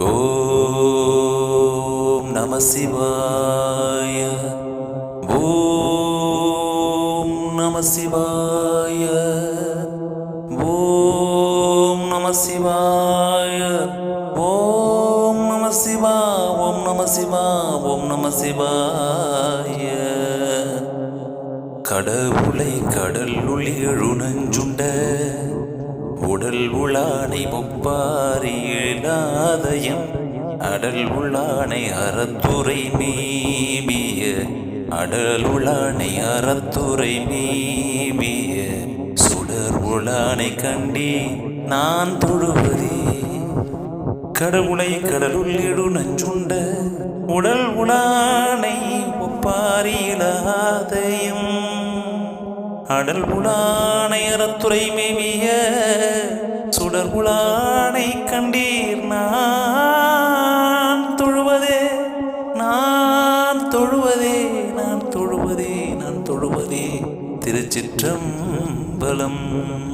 ஓம் நம சிவாய. ஓம் நம சிவாய. ஓம் நம சிவாய. ஓம் நம சிவா ஓம் நம சிவா ஓம் நம சிவாய. கடவுளை கடல் ஒளி எழுநஞ்சுண்ட உடல் உளானை முப்பாரியலாதயம் அடல் உளானை அறத்துறை மீபிய அடல் உளானை அறத்துறை மீபிய சுடர் உளானை கண்டி நான் தொழுவதே. கடவுளை கடலுள் இடு நஞ்சுண்ட உடல் உளானை ஒப்பாரியிலாதையும் அடல் உளானை அறத்துறை மேவிய சுடர் உளானை கண்டீர். நான் தொழுவதே நான் தொழுவதே நான் தொழுவதே நான் தொழுவதே. திருச்சிற்றம்பலம்.